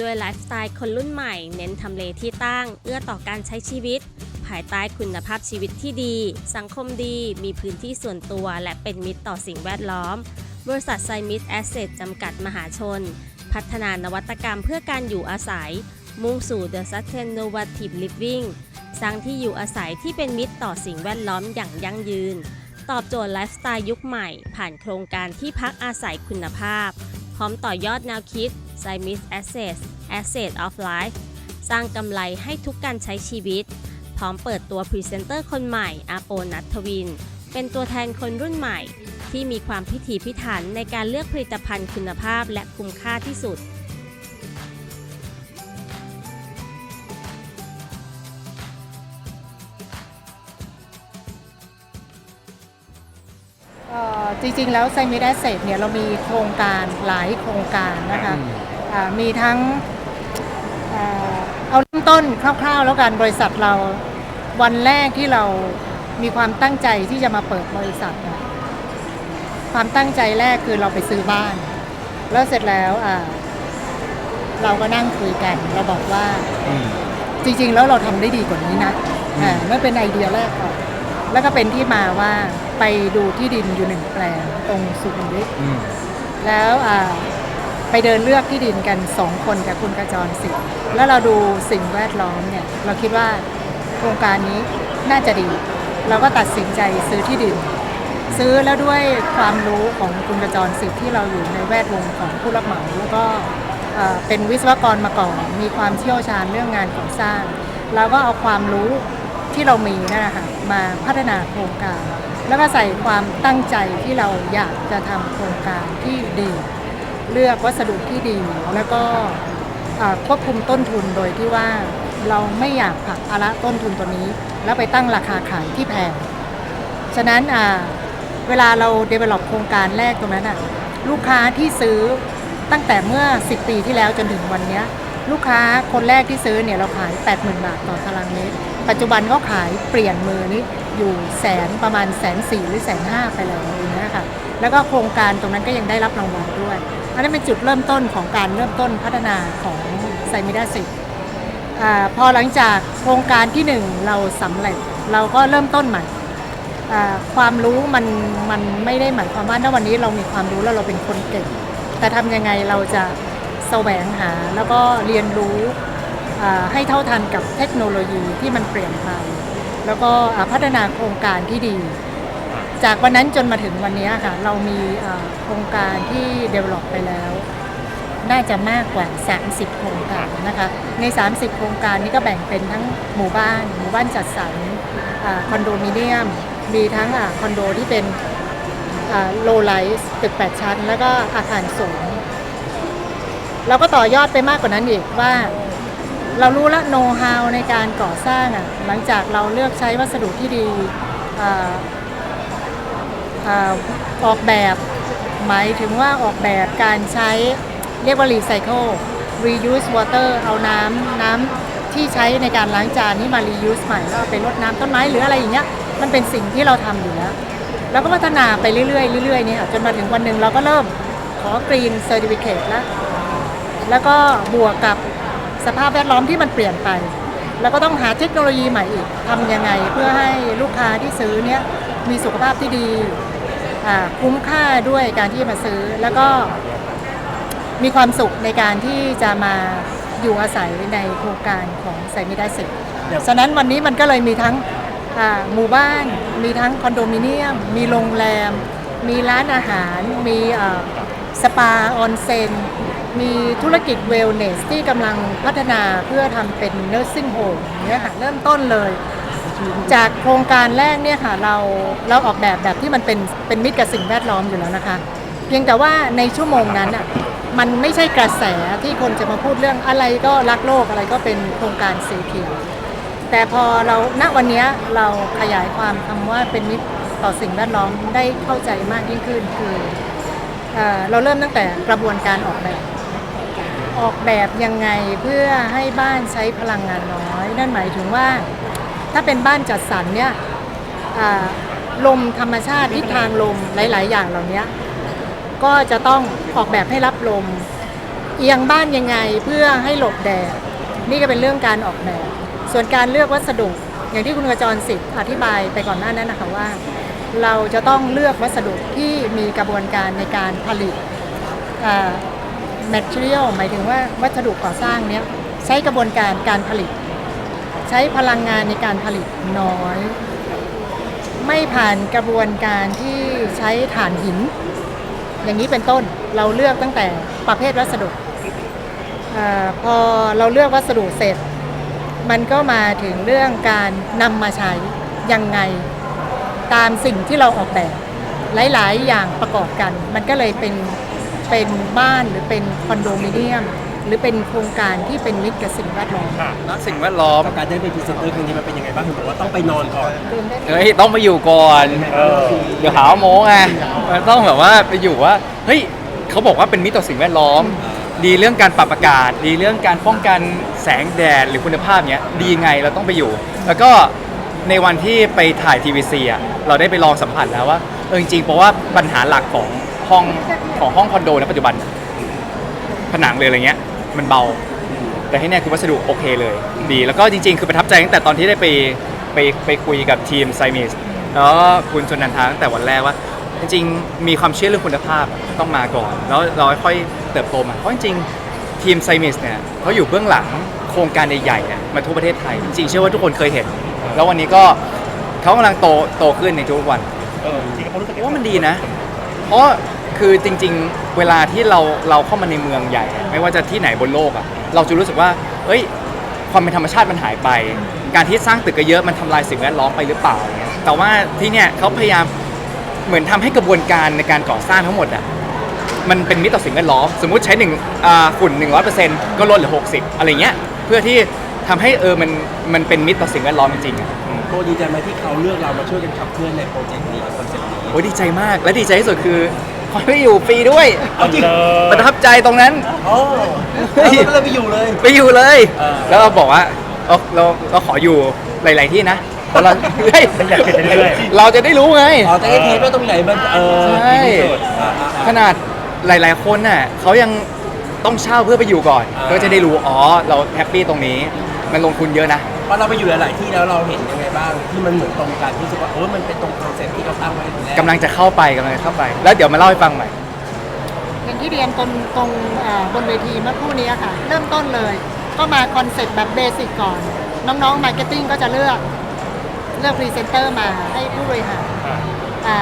ด้วยไลฟ์สไตล์คนรุ่นใหม่ เน้นทำเลที่ตั้ง เอื้อต่อการใช้ชีวิต ภายใต้คุณภาพชีวิตที่ดี สังคมดี มีพื้นที่ส่วนตัว และเป็นมิตรต่อสิ่งแวดล้อม บริษัทไซมิตแอสเซทจำกัดมหาชน พัฒนานวัตกรรมเพื่อการอยู่อาศัย มุ่งสู่ The Sustainable Living สร้างที่อยู่อาศัยที่เป็นมิตรต่อสิ่งแวดล้อมอย่างยั่งยืน ตอบโจทย์ไลฟ์สไตล์ยุคใหม่ ผ่านโครงการที่พักอาศัยคุณภาพ พร้อมต่อยอดแนวคิด s i m i s Asset Asset of Life สร้างกำไรให้ทุกการใช้ชีวิต พร้อมเปิดตัวพรีเซนเตอร์คนใหม่อาโปนัทวิน เป็นตัวแทนคนรุ่นใหม่ ที่มีความพิถีพิถันในการเลือกผลิตภัณฑ์คุณภาพและคุ้มค่าที่สุด จริงๆ แล้วไซมิดแอสเซทเนี่ยเรามีโครงการหลายโครงการนะคะอ่ามีทั้งเอ่อเอาเริ่มต้นคร่าวๆ แล้วกันบริษัทเราวันแรกที่เรามีความตั้งใจที่จะมาเปิดบริษัทนะความตั้งใจแรกคือเราไปซื้อบ้าน แล้วเสร็จแล้วอ่าเราก็นั่งคุยกัน เราบอกว่าอืมจริงๆ แล้วเราทำได้ดีกว่านี้นะอ่านั่นเป็นไอเดียแรกก่อนแล้วก็เป็นที่มาว่า ไปดูที่ดินอยู่หนึ่งแปลงตรงสุขุมวิทอืมแล้วอ่าไปเดินเลือกที่ดินกันสองคนกับคุณกระจรสิทธิ์แล้วเราดูสิ่งแวดล้อมเนี่ยเราคิดว่าโครงการนี้น่าจะดี เราก็ตัดสินใจซื้อที่ดิน ซื้อแล้วด้วยความรู้ของคุณกระจรสิทธิ์ที่เราอยู่ในแวดวงของผู้รับเหมาแล้วก็เอ่อเป็นวิศวกรมาก่อนมีความเชี่ยวชาญเรื่องงานก่อสร้าง เราก็เอาความรู้ที่เรามีนั่นนะคะมาพัฒนาโครงการ แล้วก็ใส่ความตั้งใจที่เราอยากจะทำโครงการที่ดี เลือกวัสดุที่ดี แล้วก็ควบคุมต้นทุนโดยที่ว่าเราไม่อยากผลักภาระต้นทุนตัวนี้ แล้วไปตั้งราคาขายที่แพง ฉะนั้นเวลาเรา develop โครงการแรกตรงนั้นลูกค้าที่ซื้อตั้งแต่เมื่อ 10 ปีที่แล้วจนถึงวันนี้ ลูกค้าคนแรกที่ซื้อเนี่ยเราขาย 80,000 บาทต่อตารางเมตร ปัจจุบันก็ขายเปลี่ยนมือนี้อยู่แสนประมาณแสนสี่หรือแสนห้าไปแล้วอย่างเงี้ยค่ะ แล้วก็โครงการตรงนั้นก็ยังได้รับรางวัลด้วย อันนั้นเป็นจุดเริ่มต้นของการเริ่มต้นพัฒนาของไซมิดาสิพอหลังจากโครงการที่หนึ่งเราสำเร็จเราก็เริ่มต้นใหม่ความรู้มันมันไม่ได้หมายความว่าณวันนี้เรามีความรู้แล้วเราเป็นคนเก่ง แต่ทำยังไงเราจะ แสวงหาแล้วก็เรียนรู้ให้เท่าทันกับเทคโนโลยีที่มันเปลี่ยนไป แล้วก็พัฒนาโครงการที่ดี จากวันนั้นจนมาถึงวันนี้ค่ะ เรามีโครงการที่ develop ไปแล้ว น่าจะมากกว่า 30 โครงการนะคะ ใน 30 โครงการนี้ก็แบ่งเป็นทั้งหมู่บ้าน หมู่บ้านจัดสรรคอนโดมิเนียม มีทั้งอคอนโดที่เป็นโลไลส์ตึก 8 ชั้น แล้วก็อาคารสูง เราก็ต่อยอดไปมากกว่านั้นอีกว่า เรารู้แล้วโน้ตฮาวในการก่อสร้างอะหลังจากเราเลือกใช้วัสดุที่ดีออกแบบหมายถึงว่าออกแบบการใช้เรียกว่า recycle reuse water เอาน้ำน้ำที่ใช้ในการล้างจานนี่มา reuse ใหม่แล้วเอาไปรดน้ำต้นไม้หรืออะไรอย่างเงี้ยมันเป็นสิ่งที่เราทำอยู่แล้วแล้วก็พัฒนาไปเรื่อยๆเรื่อยๆเนี่ยค่ะจนมาถึงวันหนึ่งเราก็เริ่มขอ green certificate แล้ว แล้วก็บวกกับสภาพแวดล้อมที่มันเปลี่ยนไป แล้วก็ต้องหาเทคโนโลยีใหม่อีกทำยังไง เพื่อให้ลูกค้าที่ซื้อเนี่ยมีสุขภาพที่ดีอ่าคุ้มค่าด้วยการที่มาซื้อ แล้วก็มีความสุขในการที่จะมาอยู่อาศัยในโครงการของไซมิได้สิฉะนั้นวันนี้มันก็เลยมีทั้งอ่าหมู่บ้าน มีทั้งคอนโดมิเนียม มีโรงแรม มีร้านอาหาร มีอ่าสปาออนเซน มีธุรกิจเวลเนสที่กำลังพัฒนาเพื่อทำเป็นเน r ร์ i ิ g งโฮมเนี่ยค่ะเริ่มต้นเลย จากโครงการแรกเนี่ยค่ะเราเราออกแบบแบบที่มันเป็นเป็นมิตรกับสิ่งแวดล้อมอยู่แล้วนะคะ เพียงแต่ว่าในชั่วโมงนั้นอะมันไม่ใช่กระแสที่คนจะมาพูดเรื่องอะไรก็รักโลกอะไรก็เป็นโครงการสีเขียวแต่พอเราณวันนี้เราขยายความคำว่าเป็นมิตรต่อสิ่งแวดล้อมได้เข้าใจมากยิ่งขึ้นคือเอเราเริ่มตั้งแต่กระบวนการออกแบบ ออกแบบยังไงเพื่อให้บ้านใช้พลังงานน้อย นั่นหมายถึงว่า ถ้าเป็นบ้านจัดสรรเนี่ยลมธรรมชาติทิศทางลมหลาย ๆ อย่างเหล่านี้ก็จะต้องออกแบบให้รับลม เอียงบ้านยังไงเพื่อให้หลบแดดนี่ก็เป็นเรื่องการออกแบบ ส่วนการเลือกวัสดุอย่างที่คุณกระจรสิทธิ์อธิบายไปก่อนหน้านั้นนะคะว่า เราจะต้องเลือกวัสดุที่มีกระบวนการในการผลิต material หมายถึงว่าวัสดุก่อสร้างเนี้ยใช้กระบวนการการผลิต ใช้พลังงานในการผลิตน้อย ไม่ผ่านกระบวนการที่ใช้ถ่านหิน อย่างนี้เป็นต้นเราเลือกตั้งแต่ประเภทวัสดุอพอเราเลือกวัสดุเสร็จ มันก็มาถึงเรื่องการนำมาใช้ยังไงตามสิ่งที่เราออกแบบ หลาย ๆ อย่างประกอบกัน มันก็เลยเป็น เป็นบ้านหรือเป็นคอนโดมิเนียม หรือเป็นโครงการที่เป็นมิตรกับสิ่งแวดล้อมแล้วสิ่งแวดล้อมกับการได้เป็นพรีเซนเตอร์ครั้งนี้มันเป็นยังไงบ้างถึงบอกว่าต้องไปนอนก่อนตื่นเต้นไหมเฮ้ยต้องไปอยู่ก่อน เดี๋ยวหาว่าโม้ไงมันต้องแบบว่าไปอยู่ว่าเฮ้ยเขาบอกว่าเป็นมิตรต่อสิ่งแวดล้อม ดีเรื่องการปรับอากาศ ดีเรื่องการป้องกันแสงแดดหรือคุณภาพเนี้ยดีไงเราต้องไปอยู่ แล้วก็ในวันที่ไปถ่ายทีวีซีอะเราได้ไปลองสัมผัสแล้วว่าเออจริงๆเพราะว่าปัญหาหลักของ ห้องของห้องคอนโดในปัจจุบัน ผนังเลยอะไรเงี้ย มันเบา แต่ที่เนี่ยคือวัสดุโอเคเลย ดีแล้วก็จริง ๆ คือประทับใจตั้งแต่ตอนที่ได้ไปไปไปคุยกับทีมไซมิสแล้วก็คุณชนนันทาตั้งแต่วันแรกว่า จริงๆ มีความเชื่อเรื่องคุณภาพต้องมาก่อน แล้วเราค่อยๆเติบโตมาเพราะจริงๆทีมไซมิสเนี่ยเขาอยู่เบื้องหลังโครงการใหญ่ๆเนี่ยมาทั่วประเทศไทย จริงๆเชื่อว่าทุกคนเคยเห็น แล้ววันนี้ก็เขากำลังโตโตขึ้นในทุกวัน เออจริงๆเขารู้สึกว่ามันดีนะ เพราะคือจริงๆ เวลาที่เราเราเข้ามาในเมืองใหญ่ ไม่ว่าจะที่ไหนบนโลกอะเราจะรู้สึกว่าเอ้ย ความเป็นธรรมชาติมันหายไป การที่สร้างตึกเยอะมันทำลายสิ่งแวดล้อมไปหรือเปล่าอย่างเงี้ยแต่ว่าที่เนี่ยเขาพยายามเหมือนทำให้กระบวนการในการก่อสร้างทั้งหมดอะมันเป็นมิตรต่อสิ่งแวดล้อม สมมุติใช้หนึ่งอ่าฝุ่น100%ก็ลดเหลือ60อะไรเงี้ยเพื่อที่ทำให้เออมันมันเป็นมิตรต่อสิ่งแวดล้อมจริงๆ โตดีใจไหมที่เขาเลือกเรามาช่วยกันขับเคลื่อนในโปรเจกต์นี้คอนเซ็ปต์นี้โอ้ยดีใจมากและดีใจที่สุดคือขอได้อยู่ฟรีด้วยเอาจริงประทับใจตรงนั้นอ๋อแล้วก็เลยไปอยู่เลย ไปอยู่เลยเออแล้วเราบอกว่าเออเราเราขออยู่หลาย ๆที่นะเพราะเราเฮ้ยอยากเห็นเรื่อยเราจะได้รู้ไงอ๋อแต่ไอ้เทปว่าตรงไหนมันเออใช่ดีที่สุดอ่าอ่าอ่าขนาดหลาย ๆ คนน่ะเขายังต้องเช่าเพื่อไปอยู่ก่อนอ่าเพื่อจะได้รู้อ๋อเราแฮปปี้ตรงนี้ มันลงทุนเยอะนะ พอเราไปอยู่หลาย ๆ ที่แล้วเราเห็นยังไงบ้างที่มันเหมือนตรงกันที่รู้สึกว่าเออมันเป็นตรงคอนเซ็ปต์ที่เราตั้งไว้ตั้งแต่แรกกำลังจะเข้าไปกำลังจะเข้าไป แล้วเดี๋ยวมาเล่าให้ฟังใหม่ อย่างที่เรียนตรงตรงอ่าบนเวทีเมื่อครู่นี้ค่ะ เริ่มต้นเลย ก็มาคอนเซ็ปต์แบบเบสิกก่อน น้องๆมาร์เก็ตติ้งก็จะเลือกเลือกพรีเซนเตอร์มาให้ผู้บริหารอ่า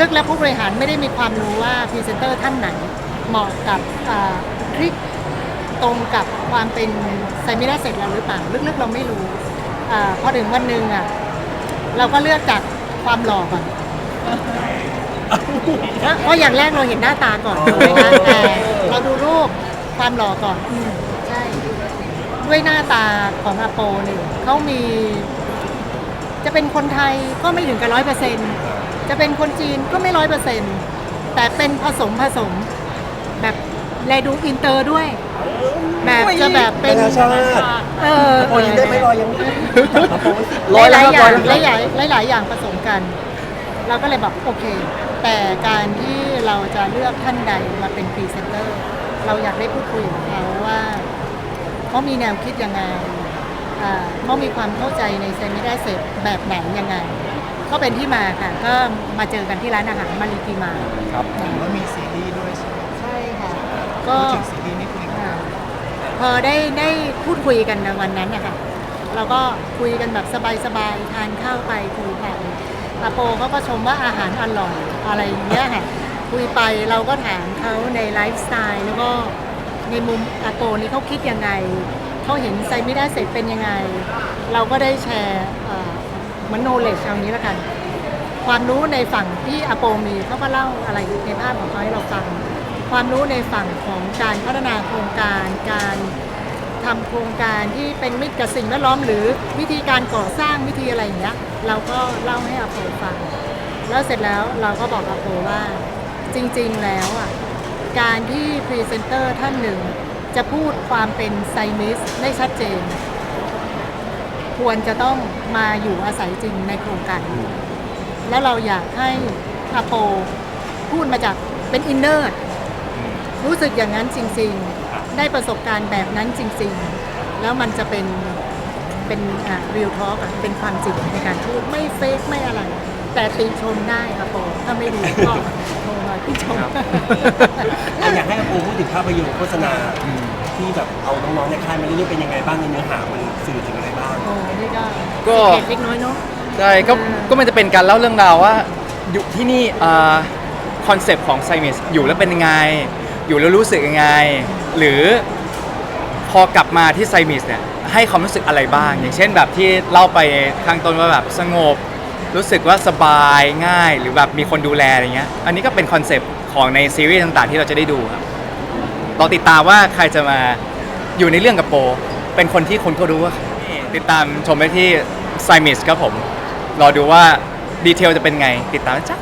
ลึกๆแล้วผู้บริหารไม่ได้มีความรู้ว่าพรีเซนเตอร์ท่านไหนเหมาะกับอ่าคลิก ตรงกับความเป็นไซมินาเสร็จแล้วหรือเปล่าลึกๆเราไม่รู้อาพอถึงวันหนึ่งอะเราก็เลือกจากความหล่อก่อนเพราะอย่างแรกเราเห็นหน้าตาก่อนถูกไหมคะแต่เราดูรูปความหล่อก่อนอืมใช่ ด้วยหน้าตาของอาโปเนี่ยเขามี จะเป็นคนไทยก็ไม่ถึงกับร้อยเปอร์เซ็นจะเป็นคนจีนก็ไม่ร้อยเปอร์เซ็นแต่เป็นผสมผสมแบบ แลดูอินเตอร์ด้วย แบบจะแบบเป็นนานาชาติเออโอ้ยังได้ไหมรอยังไม่ร้อยหแล้ลาวยครับๆอย่างร้อยแล้วหลายๆหลายๆอย่างผสมกัน เราก็เลยบอกโอเค แต่การที่เราจะเลือกท่านใดมาเป็นพรีเซนเตอร์ เราอยากได้พูดคุยกับเขาว่าเขามีแนวคิดยังไงอ่าเขามีความเข้าใจในเซมิได้เสร็จแบบไหนยังไง ก็เป็นที่มาค่ะ ก็มาเจอกันที่ร้านอาหารมาริกิมา ครับว่ามีซีรีส์ด้วยใช่ไหม ใช่ค่ะ ก็พูดถึงซีรีส์นิดนึงอ่าพอได้ได้พูดคุยกันในวันนั้นนะคะเราก็คุยกันแบบสบายๆทานข้าวไปคุยไปอาโปเขาก็ชมว่าอาหารอร่อยอะไรอย่างเงี้ยค่ะคุยไปเราก็ถามเขาในไลฟ์สไตล์แล้วก็ในมุมอาโปนี่เขาคิดยังไงเขาเห็นไซมิได้เสร็จเป็นยังไง เราก็ได้แชร์เหมือนโนเลจเอางี้แล้วกัน ความรู้ในฝั่งที่อาโปมีเขาก็เล่าอะไรในภาพของเขาให้เราฟัง ความรู้ในฝั่งของการพัฒนาโครงการการทำโครงการที่เป็นมิตรกับสิ่งแวดล้อม หรือวิธีการก่อสร้างวิธีอะไรอย่างเงี้ยเราก็เล่าให้อาโปฟัง แล้วเสร็จแล้วเราก็บอกอาโปว่า จริงๆแล้วอะการที่พรีเซนเตอร์ท่านหนึ่ง จะพูดความเป็นไซนิสได้ชัดเจน ควรจะต้องมาอยู่อาศัยจริงในโครงการ แล้วเราอยากให้อาโปพูดมาจากเป็นอินเนอร์ รู้สึกอย่างนั้นจริง ๆ ได้ประสบการณ์แบบนั้นจริง ๆ แล้วมันจะเป็นเป็นอ่า real talk อะเป็นความจริงในการพูดไม่เฟกไม่อะไร แต่ติชมได้ครับโปถ้าไม่ดีก็โทรมาที่ชมครับอะอยากให้อาโปพูดถึงภาพยนตร์โฆษณาที่แบบเอาน้องๆในค่ายมาเล่นเป็นยังไงบ้างในเนื้อหามันสื่อถึงอะไรบ้างโอ้นี่ก็ก็เล็กน้อยเนาะใช่ก็ก็มันจะเป็นการเล่าเรื่องราวว่าอยู่ที่นี่คอนเซปต์ของไซมิสอยู่แล้วเป็นยังไง อยู่แล้วรู้สึกยังไง หรือพอกลับมาที่ไซมิสเนี่ยให้ความรู้สึกอะไรบ้าง อย่างเช่นแบบที่เล่าไปข้างต้นว่าแบบสงบ รู้สึกว่าสบายง่าย หรือแบบมีคนดูแลอะไรเงี้ยอันนี้ก็เป็นคอนเซปต์ของในซีรีส์ต่างๆ ที่เราจะได้ดูครับรอติดตามว่าใครจะมาอยู่ในเรื่องกับโป เป็นคนที่คนก็รู้ว่าติดตามชมได้ที่ไซมิสครับผมรอดูว่าดีเทลจะเป็นไงติดตามนะจ๊ะ